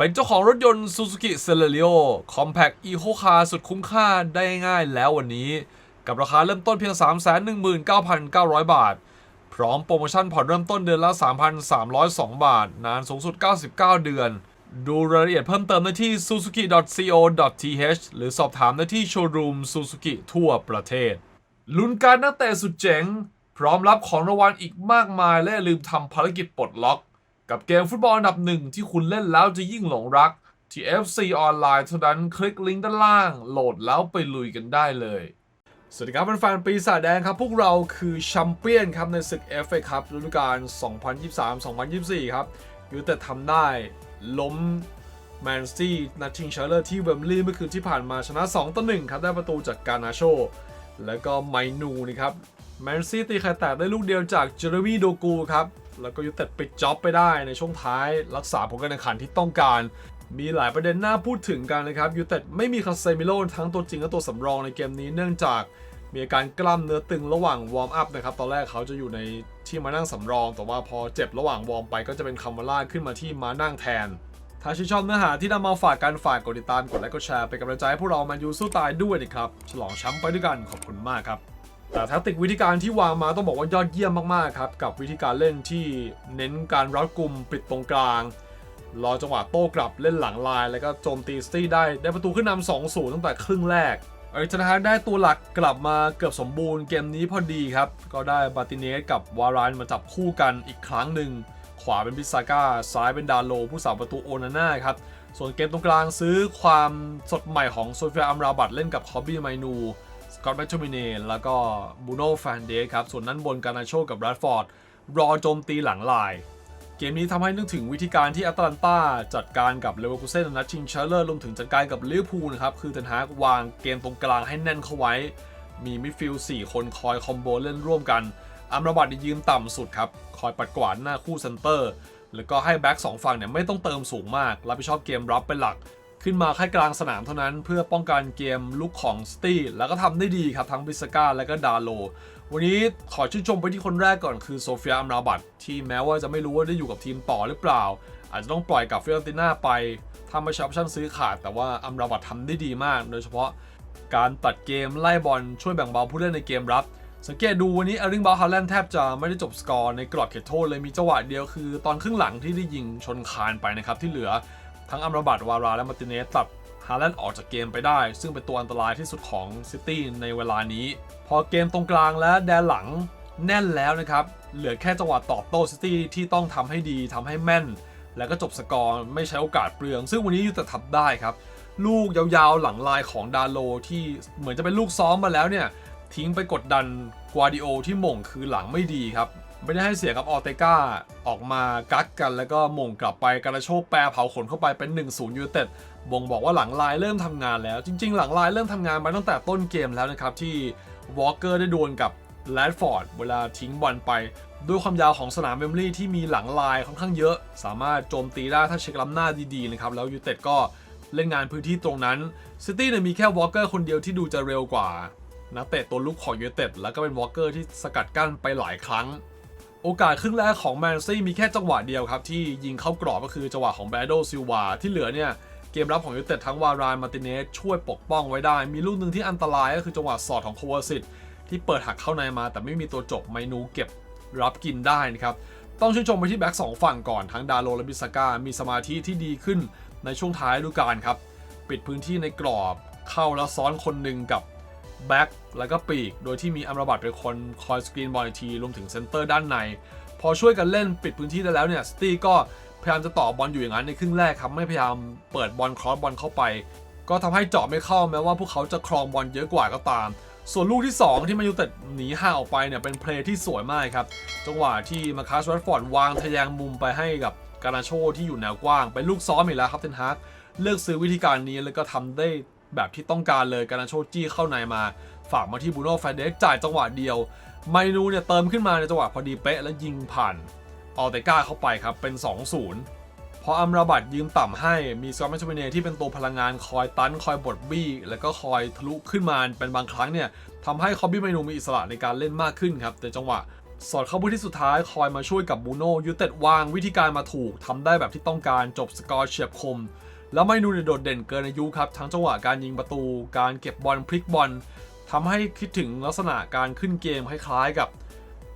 เป็นเจ้าของรถยนต์ Suzuki Celerio Compact Eco Car สุดคุ้มค่าได้ง่ายแล้ววันนี้ กับราคาเริ่มต้นเพียง 319,900 บาท พร้อมโปรโมชั่นผ่อนเริ่มต้นเดือนละ 3,302 บาท นานสูงสุด 99 เดือน ดูรายละเอียดเพิ่มเติมได้ที่ suzuki.co.th หรือสอบถามได้ที่โชว์รูม Suzuki ทั่วประเทศ ลุ้นการนักเตะสุดเจ๋ง พร้อมรับของรางวัลอีกมากมายและลืมทำภารกิจปลดล็อก กับเกมฟุตบอลอันดับหนึ่งที่คุณเล่นแล้วจะยิ่งหลงรัก ที่ FC ออนไลน์เท่านั้นคลิกลิงก์ด้านล่าง โหลดแล้วไปลุยกันได้เลย สวัสดีครับแฟนๆปีศาจแดงครับ พวกเราคือแชมเปี้ยนครับในศึก FA ครับฤดูกาล 2023-2024 ครับยูแต่ทำได้ล้มแมนซี่นัดชิงชนะเลิศที่เวมลีย์เมื่อคืนที่ผ่านมาชนะ 2 ต่อ 1 ครับ ได้ประตูจากการนาโช แล้วก็ไมนูนะครับแมนซี่ตีไข่แตกได้ลูกเดียวจากเจอร์วีโดกูครับ แล้วก็ยูเต็ดปิดจ็อบไปได้ในช่วงท้ายรักษาผลการแข่งขันที่ต้องการ มีหลายประเด็นน่าพูดถึงกันนะครับยูเต็ดไม่มีคาเซมิโลทั้งตัวจริงและตัวสำรองในเกมนี้เนื่องจากมีอาการกล้ามเนื้อตึงระหว่างวอร์มอัพนะครับ ตอนแรกเขาจะอยู่ในที่มานั่งสำรอง แต่ว่าพอเจ็บระหว่างวอร์มไปก็จะเป็นคามาร่าขึ้นมาที่มานั่งแทน ถ้าชื่นชอบเนื้อหาที่นำมาฝากกันฝากกดติดตามกดไลค์กดแชร์เป็นกำลังใจให้พวกเรามายูสู้ตายด้วยนะครับ ฉลองแชมป์ไปด้วยกันขอบคุณมากครับ แต่แทคติกวิธีการที่วางมาต้องบอกว่ายอดเยี่ยมมากๆครับกับวิธีการเล่นที่เน้นการรัดกลุ่มปิดตรงกลาง รอจังหวะโต้กลับเล่นหลังลาย แล้วก็โจมตีสตี้ได้ได้ประตูขึ้นนำ2 0ตั้งแต่ครึ่งแรกเอริกเทนฮากได้ตัวหลักกลับมาเกือบสมบูรณ์เกมนี้พอดีครับ ก็ได้บาติเนสกับวารานมาจับคู่กันอีกครั้งหนึ่ง ขวาเป็นพิซาก้า ซ้ายเป็นดาโล ผู้สาวประตูโอนาน่าครับ ส่วนเกมตรงกลางซื้อความสดใหม่ของโซเฟียอัมราบัตเล่นกับคอบบี้ไมนู กอตแมคโทมิเนแล้วก็บูโน่แฟนเดสครับ ส่วนนั้นบนการนาโชกับแรดฟอร์ด รอโจมตีหลังลาย เกมนี้ทำให้นึกถึงวิธีการที่แอตแลนตาจัดการกับเลเวอร์คูเซ่นนัดชิงชนะเลิศรวมถึงจัดการกับลิเวอร์พูลนะครับ คือเทนฮากวางเกมตรงกลางให้แน่นเข้าไว้ มีมิดฟิลด์4คนคอยคอมโบเล่นร่วมกันอัมรบัตยืนต่ำสุดครับคอยปัดกวาดหน้าคู่เซนเตอร์แล้วก็ให้แบ็กสองฝั่งเนี่ยไม่ต้องเติมสูงมาก รับผิดชอบเกมรับเป็นหลัก ขึ้นมาแค่กลางสนามเท่านั้นเพื่อป้องกันเกมลุกของสตี้แล้วก็ทำได้ดีครับทั้งบิสก้าและก็ดาโล วันนี้ขอชื่นชมไปที่คนแรกก่อนคือโซเฟียอัมราบัตที่แม้ว่าจะไม่รู้ว่าได้อยู่กับทีมต่อหรือเปล่า อาจจะต้องปล่อยกับฟิอรติน่าไปถ้าไม่ใช่อปชั่นซื้อขาด แต่ว่าอัมราบัตทำได้ดีมาก โดยเฉพาะการตัดเกมไล่บอลช่วยแบ่งเบาผู้เล่นในเกมรับสังเกตดูวันนี้เอริงบาฮาแลนแทบจะไม่ได้จบสกอร์ในกรอบเขตโทษเลยมีจังหวะเดียวคือ ตอนครึ่งหลังที่ได้ยิงชนคานไปนะครับที่เหลือ ทั้งอัมรบัตวาราและมาร์ติเนสตัดฮาแลนด์ออกจากเกมไปได้ ซึ่งเป็นตัวอันตรายที่สุดของซิตี้ในเวลานี้ พอเกมตรงกลางและแดนหลังแน่นแล้วนะครับ เหลือแค่จังหวะตอบโต้ซิตี้ที่ต้องทำให้ดีทำให้แม่น แล้วก็จบสกอร์ไม่ใช้โอกาสเปลือง ซึ่งวันนี้ยูแต่ทำได้ครับ ลูกยาวๆหลังลายของดาโลที่เหมือนจะเป็นลูกซ้อมมาแล้วเนี่ยทิ้งไปกดดันกวาดิโอที่หม่งคือหลังไม่ดีครับ ไม่ได้ให้เสียกับออเตกาออกมากักกันแล้วก็ม่งกลับไปการะโชคแปรเผาขนเข้าไปเป็น 1-0ยูเต็ดบ่งบอกว่าหลังลายเริ่มทำงานแล้ว จริง ๆ หลังลายเริ่มทำงานมาตั้งแต่ต้นเกมแล้วนะครับ ที่วอลเกอร์ได้ดวลกับแรดฟอร์ดเวลาทิ้งบอลไป ด้วยความยาวของสนามเวมบลีย์ที่มีหลังลายค่อนข้างเยอะ สามารถโจมตีได้ถ้าเช็คล้ำหน้าดีๆนะครับแล้วยูเต็ดก็เล่นงานพื้นที่ตรงนั้นซิตี้เนี่ยมีแค่วอลเกอร์คนเดียวที่ดูจะเร็วกว่านักเตะตัวลุกของยูเต็ดแล้วก็เป็นวอลเกอร์ที่สกัดกั้นไปหลายครั้ง โอกาสครึ่งแรกของแมนซี่มีแค่จังหวะเดียวครับ ที่ยิงเข้ากรอบก็คือจังหวะของแบรโดซิลวาที่เหลือเนี่ยเกมรับของยูเต็ดทั้งวารานมาติเนสช่วยปกป้องไว้ได้ มีลูกหนึ่งที่อันตรายก็คือจังหวะสอดของโควาซิตที่เปิดหักเข้าในมา แต่ไม่มีตัวจบไมนูเก็บรับกินได้นะครับต้องชื่นชมไปที่แบ็กสองฝั่งก่อนทั้งดาโลและบิสก้ามีสมาธิที่ดีขึ้นในช่วงท้ายฤดูกาลครับ ปิดพื้นที่ในกรอบเข้าแล้วซ้อนคนหนึ่งกับ แบ็กแล้วก็ปีก โดยที่มีอัมราบัตเป็นคนคอยสกรีนบอลอีกทีรวมถึงเซนเตอร์ด้านใน พอช่วยกันเล่นปิดพื้นที่ได้แล้วเนี่ยสตี้ก็พยายามจะต่อบอลอยู่อย่างนั้นในครึ่งแรกครับไม่พยายามเปิดบอลครอสบอลเข้าไป ก็ทำให้เจาะไม่เข้าแม้ว่าพวกเขาจะครองบอลเยอะกว่าก็ตาม ส่วนลูกที่ 2 ที่มายูเต็ดหนีห่างออกไปเนี่ยเป็นเพลย์ที่สวยมากครับจังหวะที่มาคัสแรดฟอร์ดวางทะแยงมุมไปให้กับการาโชที่อยู่แนวกว้างเป็นลูกซ้อมอีกแล้วครับเทนฮากเลือกซื้อวิธีการนี้แล้วก็ทำได้ แบบที่ต้องการเลยการนโชจี้เข้าในมา ฝากมาที่บูโน่แฟนเดสจ่ายจังหวะเดียวไมนูเนี่ยเติมขึ้นมาในจังหวะพอดีเป๊ะแล้วยิงผ่านออเตก้าเข้าไปครับเป็น 2-0 พออัมราบัตยืมต่ำให้มีสกอตแมชเมเนที่เป็นตัวพลังงานคอยตันคอยบดบี้ แล้วก็คอยทะลุขึ้นมาเป็นบางครั้งเนี่ยทำให้คอบบี้ไมนูมีอิสระในการเล่นมากขึ้นครับแต่จังหวะสอดเข้าพื้ที่สุดท้ายคอยมาช่วยกับบูโน่ยูเต็ดวางวิธีการมาถูกทำได้แบบที่ต้องการจบสกอร์เฉียบคม แล้วไมนูเนี่ยโดดเด่นเกินอายุครับทั้งจังหวะการยิงประตู การเก็บบอลพลิกบอลทำให้คิดถึงลักษณะการขึ้นเกมคล้ายๆ กับ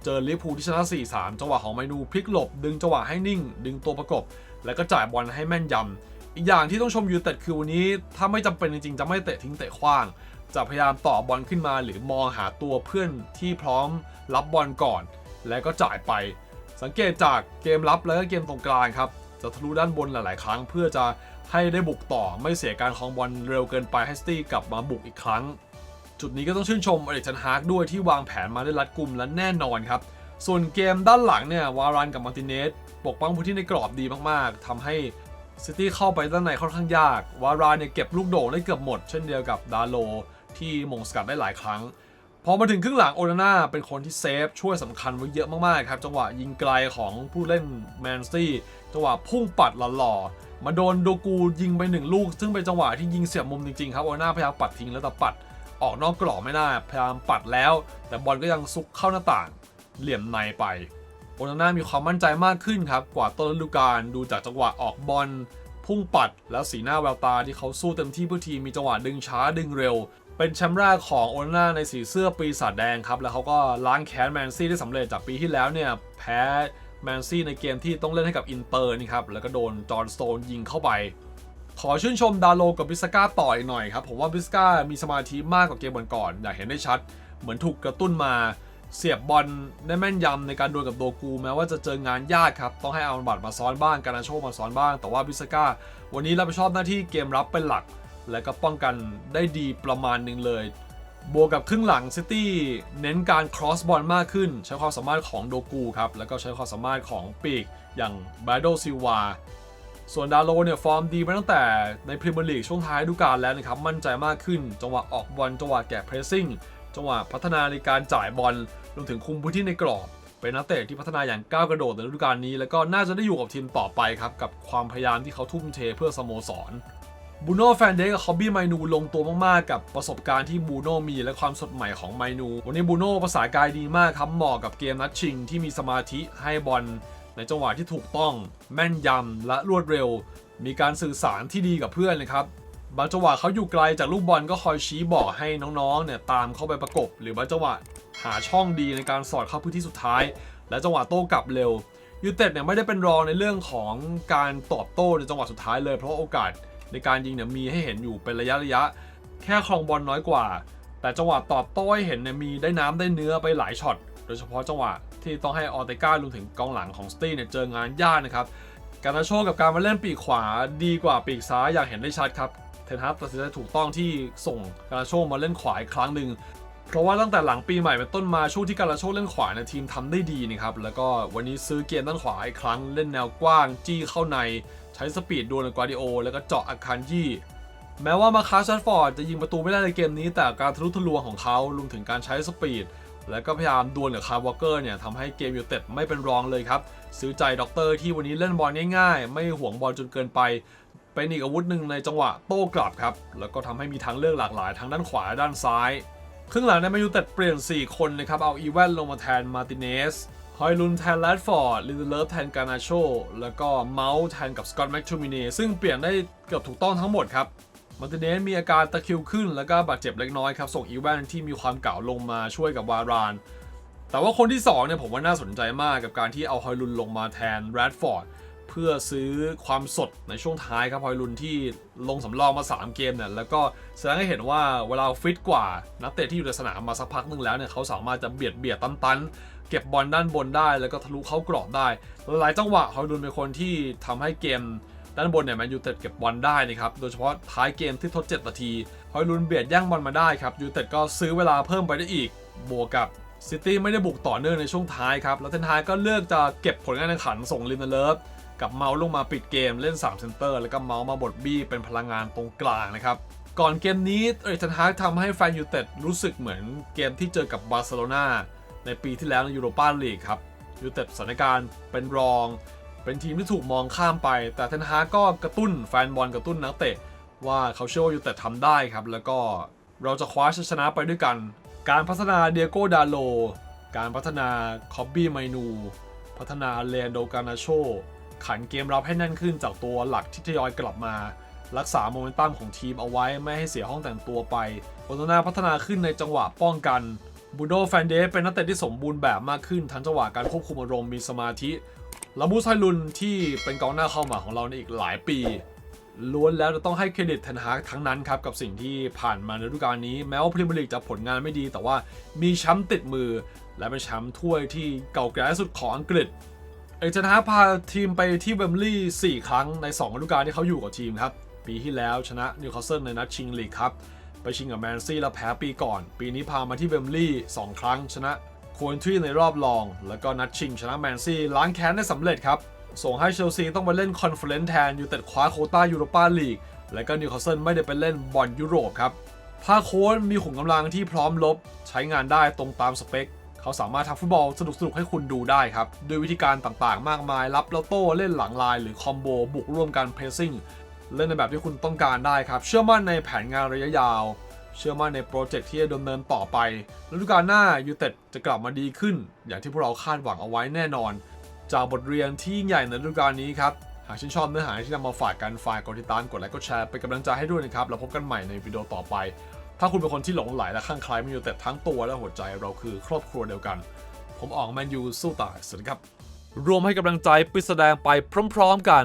เจอลิเวอร์พูลที่ชนะ 4-3 จังหวะของไมนูพลิกหลบ ดึงจังหวะให้นิ่ง ดึงตัวประกบ แล้วก็จ่ายบอลให้แม่นยำอีกอย่างที่ต้องชมยูเต็ดคือวันนี้ ถ้าไม่จำเป็นจริงๆ จะไม่เตะทิ้งเตะขว้าง จะพยายามต่อบอลขึ้นมา หรือมองหาตัวเพื่อนที่พร้อมรับบอลก่อน แล้วก็จ่ายไป สังเกตจากเกมรับแล้วก็เกมตรงกลางครับจะทะลุด้านบนหลาย ๆ ครั้งเพื่อจะ ให้ได้บุกต่อไม่เสียการครองบอลเร็วเกินไปให้สตี้กลับมาบุกอีกครั้ง จุดนี้ก็ต้องชื่นชมอเล็กซันฮาร์กด้วยที่วางแผนมาได้รัดกุมและแน่นอนครับ ส่วนเกมด้านหลังเนี่ยวารันกับมาร์ติเนสปกป้องพื้นที่ในกรอบดีมากๆทำให้ซิตี้เข้าไปด้านในค่อนข้างยาก วารานเนี่ยเก็บลูกโด่งได้เกือบหมด เช่นเดียวกับดาโล ที่มงสกัดได้หลายครั้ง พอมาถึงครึ่งหลังโอนาน่าเป็นคนที่เซฟ ช่วยสำคัญไว้เยอะมากๆครับ จังหวะยิงไกลของผู้เล่นแมนซี่จังหวะพุ่งปัดหล่อ มาโดนโดกูยิงไปหนึ่งลูก ซึ่งเป็นจังหวะที่ยิงเสียบมุมจริงๆครับโอน่าพยายามปัดทิ้งแล้วแต่ปัด ออกนอกกรอบไม่ได้พยายามปัดแล้ว แต่บอลก็ยังซุกเข้าหน้าต่าง เหลี่ยมในไปโอนาน่ามีความมั่นใจมากขึ้นครับกว่าต้นฤดูกาลดูจากจังหวะออกบอลพุ่งปัด แล้วสีหน้าแววตาที่เขาสู้เต็มที่เพื่อทีมมีจังหวะดึงช้าดึงเร็ว เป็นแชมป์แรกของโอนาน่าในสีเสื้อปีศาจแดงครับแล้วเขาก็ล้างแค้นแมนซี่ได้สำเร็จจากปีที่แล้วเนี่ยแพ้ แมนซี่ในเกมที่ต้องเล่นให้กับอินเตอร์นี่ครับ แล้วก็โดนจอห์นสโตนยิงเข้าไป ขอชื่นชมดาโลกับบิสก้าต่อยหน่อยครับ ผมว่าบิสก้ามีสมาธิมากกว่าเกมก่อนๆอยากเห็นได้ชัด เหมือนถูกกระตุ้นมาเสียบบอลได้แม่นยำในการดวลกับโดกู แม้ว่าจะเจองานยากครับ ต้องให้อาบัตมาซ้อนบ้างการาโชมาซ้อนบ้าง แต่ว่าบิสก้าวันนี้รับผิดชอบหน้าที่เกมรับเป็นหลัก และก็ป้องกันได้ดีประมาณหนึ่งเลย บวกกับครึ่งหลังซิตี้เน้นการครอสบอลมากขึ้น ใช้ความสามารถของโดกูครับ แล้วก็ใช้ความสามารถของปีกอย่างบาโดซิวาส่วนดาโลเนี่ยฟอร์มดีมาตั้งแต่ในพรีเมียร์ลีกช่วงท้ายฤดูกาลแล้วนะครับ มั่นใจมากขึ้น จังหวะออกบอลจังหวะแกะเพรสซิ่งจังหวะพัฒนาในการจ่ายบอลรวมถึงคุมพื้นที่ในกรอบ เป็นนักเตะที่พัฒนาอย่างก้าวกระโดดในฤดูกาลนี้ แล้วก็น่าจะได้อยู่กับทีมต่อไปครับกับความพยายามที่เขาทุ่มเทเพื่อสโมสร บูโน่แฟนเดกกับคอบบี้ไมนูลงตัวมาก ๆ กับประสบการณ์ที่บูโน่มีและความสดใหม่ของไมนู วันนี้บูโน่ภาษากายดีมากครับ เหมาะกับเกมนัดชิงที่มีสมาธิให้บอลในจังหวะที่ถูกต้อง แม่นยำและรวดเร็ว มีการสื่อสารที่ดีกับเพื่อนเลยครับบางจังหวะเขาอยู่ไกลจากลูกบอลก็คอยชี้บอกให้น้องๆเนี่ยตามเข้าไปประกบ หรือบางจังหวะหาช่องดีในการสอดเข้าพื้นที่สุดท้าย และจังหวะโต้กลับเร็วยูเต็ดเนี่ยไม่ได้เป็นรองในเรื่องของการตอบโต้ในจังหวะสุดท้ายเลยเพราะโอกาส ในการยิงเนี่ยมีให้เห็นอยู่เป็นระยะระยะ แค่ครองบอลน้อยกว่า แต่จังหวะตอบโต้ให้เห็นเนี่ยมีได้น้ำได้เนื้อไปหลายช็อตโดยเฉพาะจังหวะที่ต้องให้ออเตก้ารวมถึงกองหลังของสตีเนี่ยเจองานยากนะครับการนาโชกับการมาเล่นปีกขวาดีกว่าปีกซ้ายอย่างเห็นได้ชัดครับเทนฮับตัดสินใจถูกต้องที่ส่งการนาโชมาเล่นขวาอีกครั้งหนึ่งเพราะว่าตั้งแต่หลังปีใหม่เป็นต้นมาช่วงที่การาโชเล่นขวาเนี่ยทีมทำได้ดีนะครับแล้วก็วันนี้ซื้อเกมด้านขวาอีกครั้งเล่นแนวกว้างจี้เข้าใน ใช้สปีดดวลกับกวาดิโอ แล้วก็เจาะอาคารยี่ แม้ว่ามาคาชัดฟอร์ดจะยิงประตูไม่ได้ในเกมนี้ แต่การทะลุทะลวงของเขารวมถึงการใช้สปีด แล้วก็พยายามดวลกับคาร์วอเกอร์เนี่ยทำให้เกมยูเต็ดไม่เป็นรองเลยครับ ซื้อใจด็อกเตอร์ที่วันนี้เล่นบอลง่ายๆ ไม่ห่วงบอลจนเกินไป เป็นอีกอาวุธหนึ่งในจังหวะโต้กลับครับแล้วก็ทำให้มีทางเลือกหลากหลายทั้งด้านขวาและด้านซ้ายครึ่งหลังในแมนยูเต็ดเปลี่ยน 4 คนนะครับเอาอีแวนลงมาแทนมาร์ติเนส ฮอยลุนแทนแรดฟอร์ดลิเลิฟแทนกานาโชแล้วก็เมาส์แทนกับสกอตต์แม็กทูมินีซึ่งเปลี่ยนได้เกือบถูกต้องทั้งหมดครับมาร์ติเนสมีอาการตะคิวขึ้นแล้วก็บาดเจ็บเล็กน้อยครับ ส่งอีแวนที่มีความเก่าลงมาช่วยกับวาราน แต่ว่าคนที่ 2 เนี่ยผมว่าน่าสนใจมากกับการที่เอาฮอยลุนลงมาแทนแรดฟอร์ดเพื่อซื้อความสดในช่วงท้ายครับฮอยลุนที่ลงสำรองมา 3 เกมเนี่ยแล้วก็แสดงให้เห็นว่าเวลาฟิตกว่า นักเตะที่อยู่ในสนามมาสักพักหนึงแล้วเนี่ยเขาสามารถจะเบียดเบียดตันตันๆ เก็บบอลด้านบนได้ แล้วก็ทะลุเข้ากรอบได้ หลายจังหวะฮอยลุนเป็นคนที่ทำให้เกมด้านบนเนี่ยแมนยูเต็ดเก็บบอลได้นะครับ โดยเฉพาะท้ายเกมที่ทด 7 นาทีฮอยลุนเบียดแย่งบอลมาได้ครับยูเต็ดก็ซื้อเวลาเพิ่มไปได้อีก บวกกับซิตี้ไม่ได้บุกต่อเนื่องในช่วงท้ายครับ แล้วเทนฮากก็เลือกจะเก็บผลงานแข่งขันส่งลินเลิฟกับเมาส์ลงมาปิดเกมเล่น 3 เซนเตอร์ แล้วก็เมาส์มาบดบี้เป็นพลังงานตรงกลางนะครับ ก่อนเกมนี้เอริกเทนฮากทำให้แฟนยูเต็ดรู้สึกเหมือนเกมที่เจอกับบาร์เซโลนา ในปีที่แล้วในยูโรปาลีกครับยูเต็ดสถานการณ์เป็นรอง เป็นทีมที่ถูกมองข้ามไป แต่เทนฮาก็กระตุ้นแฟนบอลกระตุ้นนักเตะ ว่าเขาเชื่อว่ายูเต็ดทำได้ครับ แล้วก็เราจะคว้าชัยชนะไปด้วยกัน การพัฒนาเดียโกดาโล การพัฒนาคอบบี้ไมนู พัฒนาเลนโดกานาโช ขันเกมรับให้แน่นขึ้นจากตัวหลักที่ทยอยกลับมา รักษาโมเมนตัมของทีมเอาไว้ไม่ให้เสียห้องแต่งตัวไปโอตนาพัฒนาขึ้นในจังหวะป้องกัน บูโดแฟนเดสเป็นนักเตะที่สมบูรณ์แบบมากขึ้น ทั้งจังหวะการควบคุมอารมณ์มีสมาธิและบูไซลุนที่เป็นกองหน้าเข้ามาของเราในอีกหลายปี ล้วนแล้วจะต้องให้เครดิตเทนฮากทั้งนั้นครับ กับสิ่งที่ผ่านมาในฤดูกาลนี้ แม้ว่าพรีเมียร์ลีกจะผลงานไม่ดี แต่ว่ามีแชมป์ติดมือ และเป็นแชมป์ถ้วยที่เก่าแก่ที่สุดของอังกฤษเอกเทนฮากพาทีมไปที่เวมลีย์4ครั้งใน2ฤดูกาลที่เขาอยู่กับทีมครับ ปีที่แล้วชนะนิวคาสเซิลในนัดชิงลีกครับ ไปชิงกับแมนซี่แล้วแพ้ปีก่อน ปีนี้พามาที่เวมลีย์2ครั้งชนะโควนทรีในรอบรอง แล้วก็นัดชิงชนะแมนซี่ล้างแค้นได้สำเร็จครับ ส่งให้เชลซีต้องมาเล่นคอนเฟอเรนซ์แทนยูเต็ดคว้าโคต้ายูโรปาลีก และก็นิวคาสเซิลไม่ได้ไปเล่นบอลยุโรปครับถ้าโค้ชมีขุมกำลังที่พร้อมลบ ใช้งานได้ตรงตามสเปคเขาสามารถทำฟุตบอลสนุกๆให้คุณดูได้ครับ ด้วยวิธีการต่างๆ มากมายรับแล้วโต้เล่นหลังลาย หรือคอมโบบุกร่วมกันเพรสซิ่ง เล่นในแบบที่คุณต้องการได้ครับ เชื่อมั่นในแผนงานระยะยาว เชื่อมั่นในโปรเจกต์ที่จะดำเนินต่อไปฤดูกาลหน้ายูเต็ดจะกลับมาดีขึ้น อย่างที่พวกเราคาดหวังเอาไว้แน่นอน จากบทเรียนที่ใหญ่ในฤดูกาลนี้ครับ หากชื่นชอบเนื้อหาที่นำมาฝากกันฝากกดติดตามกดไลค์กดแชร์เป็นกำลังใจให้ด้วยนะครับแล้วพบกันใหม่ในวิดีโอต่อไป ถ้าคุณเป็นคนที่หลงไหลและคลั่งไคล้แมนยูแต่ทั้งตัวและหัวใจเราคือครอบครัวเดียวกัน ผมออกแมนยูสู้ตายสวัสดีครับรวมให้กำลังใจไปแสดงไปพร้อม ๆ กัน